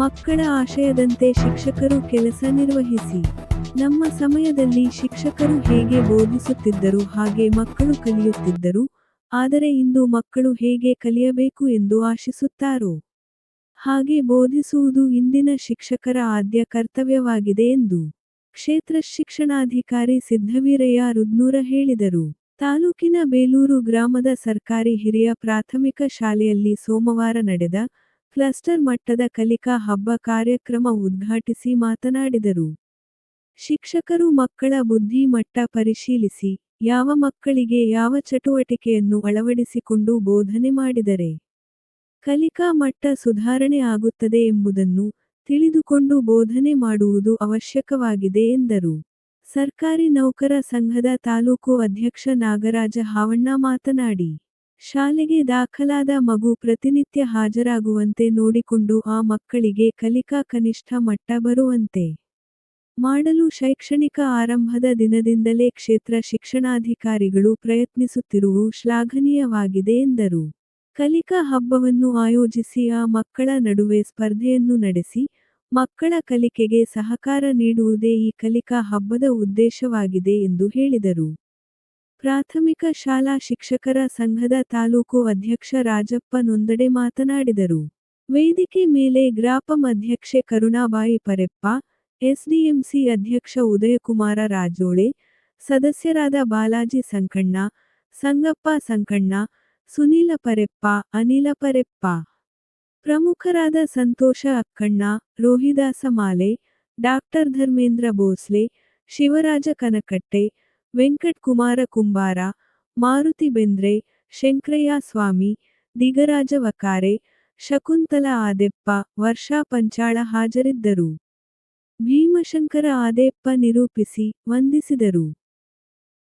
ಮಕ್ಕಳ ಆಶಯದಂತೆ ಶಿಕ್ಷಕರು ಕೆಲಸ ನಿರ್ವಹಿಸಿ. ನಮ್ಮ ಸಮಯದಲ್ಲಿ ಶಿಕ್ಷಕರು ಹೇಗೆ ಬೋಧಿಸುತ್ತಿದ್ದರು ಹಾಗೆ ಮಕ್ಕಳು ಕಲಿಯುತ್ತಿದ್ದರು, ಆದರೆ ಇಂದು ಮಕ್ಕಳು ಹೇಗೆ ಕಲಿಯಬೇಕು ಎಂದು ಆಶಿಸುತ್ತಾರೋ? ಹಾಗೆ ಬೋಧಿಸುವುದು ಇಂದಿನ ಶಿಕ್ಷಕರ ಆದ್ಯ ಕರ್ತವ್ಯವಾಗಿದೆ ಎಂದು ಕ್ಷೇತ್ರ ಶಿಕ್ಷಣಾಧಿಕಾರಿ ಸಿದ್ಧವೀರಯ್ಯ ರುದ್ನೂರ ಹೇಳಿದರು. ತಾಲೂಕಿನ ಬೇಲೂರು ಗ್ರಾಮದ ಸರ್ಕಾರಿ ಹಿರಿಯ ಪ್ರಾಥಮಿಕ ಶಾಲೆಯಲ್ಲಿ ಸೋಮವಾರ ನಡೆದ ಕ್ಲಸ್ಟರ್ ಮಟ್ಟದ ಕಲಿಕಾ ಹಬ್ಬ ಕಾರ್ಯಕ್ರಮ ಉದ್ಘಾಟಿಸಿ ಮಾತನಾಡಿದರು. ಶಿಕ್ಷಕರು ಮಕ್ಕಳ ಬುದ್ಧಿ ಮಟ್ಟ ಪರಿಶೀಲಿಸಿ, ಯಾವ ಮಕ್ಕಳಿಗೆ ಯಾವ ಚಟುವಟಿಕೆಯನ್ನು ಅಳವಡಿಸಿಕೊಂಡು ಬೋಧನೆ ಮಾಡಿದರೆ ಕಲಿಕಾ ಮಟ್ಟ ಸುಧಾರಣೆ ಆಗುತ್ತದೆ ಎಂಬುದನ್ನು ತಿಳಿದುಕೊಂಡು ಬೋಧನೆ ಮಾಡುವುದು ಅವಶ್ಯಕವಾಗಿದೆ ಎಂದರು. ಸರ್ಕಾರಿ ನೌಕರ ಸಂಘದ ತಾಲೂಕು ಅಧ್ಯಕ್ಷ ನಾಗರಾಜ ಹಾವಣ್ಣ ಮಾತನಾಡಿ ಶಾಲೆಗೆ ದಾಖಲಾದ ಮಗು ಪ್ರತಿನಿತ್ಯ ಹಾಜರಾಗುವಂತೆ ನೋಡಿಕೊಂಡು ಆ ಮಕ್ಕಳಿಗೆ ಕಲಿಕಾ ಕನಿಷ್ಠ ಮಟ್ಟ ಬರುವಂತೆ ಮಾಡಲು ಶೈಕ್ಷಣಿಕ ಆರಂಭದ ದಿನದಿಂದಲೇ ಕ್ಷೇತ್ರ ಶಿಕ್ಷಣಾಧಿಕಾರಿಗಳು ಪ್ರಯತ್ನಿಸುತ್ತಿರುವು ಶ್ಲಾಘನೀಯವಾಗಿದೆ ಎಂದರು. ಕಲಿಕಾ ಹಬ್ಬವನ್ನು ಆಯೋಜಿಸಿ ಆ ಮಕ್ಕಳ ನಡುವೆ ಸ್ಪರ್ಧೆಯನ್ನು ನಡೆಸಿ, ಮಕ್ಕಳ ಕಲಿಕೆಗೆ ಸಹಕಾರ ನೀಡುವುದೇ ಈ ಕಲಿಕಾ ಹಬ್ಬದ ಉದ್ದೇಶವಾಗಿದೆ ಎಂದು ಹೇಳಿದರು. ಪ್ರಾಥಮಿಕ ಶಾಲಾ ಶಿಕ್ಷಕರ ಸಂಘದ ತಾಲೂಕು ಅಧ್ಯಕ್ಷ ರಾಜಪ್ಪ ನೊಂದಡೆ ಮಾತನಾಡಿದರು. ವೇದಿಕೆ ಮೇಲೆ ಗ್ರಾಪಂ ಅಧ್ಯಕ್ಷೆ ಕರುಣಾಬಾಯಿ ಪರೆಪ್ಪ, ಎಸ್ಡಿಎಂಸಿ ಅಧ್ಯಕ್ಷ ಉದಯಕುಮಾರ ರಾಜೋಳೆ ಸದಸ್ಯರಾದ ಬಾಲಾಜಿ ಸಂಕಣ್ಣ, ಸಂಗಪ್ಪ ಸಂಕಣ್ಣ, ಸುನೀಲ ಪರೆಪ್ಪ, ಅನಿಲ ಪರೆಪ್ಪ. ಪ್ರಮುಖರಾದ ಸಂತೋಷ ಅಕ್ಕಣ್ಣ, ರೋಹಿದಾಸ ಮಾಲೆ, ಡಾಕ್ಟರ್ ಧರ್ಮೇಂದ್ರ ಭೋಸ್ಲೆ, ಶಿವರಾಜ ಕನಕಟ್ಟೆ ವೆಂಕಟ್ ಕುಮಾರ ಕುಂಬಾರ ಮಾರುತಿ ಬೆಂದ್ರೆ, ಶಂಕ್ರಯ್ಯ ಸ್ವಾಮಿ, ದಿಗರಾಜ ವಕಾರೆ ಶಕುಂತಲ ಆದೆಪ್ಪ, ವರ್ಷಾ ಪಂಚಾಳ ಹಾಜರಿದ್ದರು. ಭೀಮಶಂಕರ ಆದೇಪ್ಪ ನಿರೂಪಿಸಿ, ವಂದಿಸಿದರು.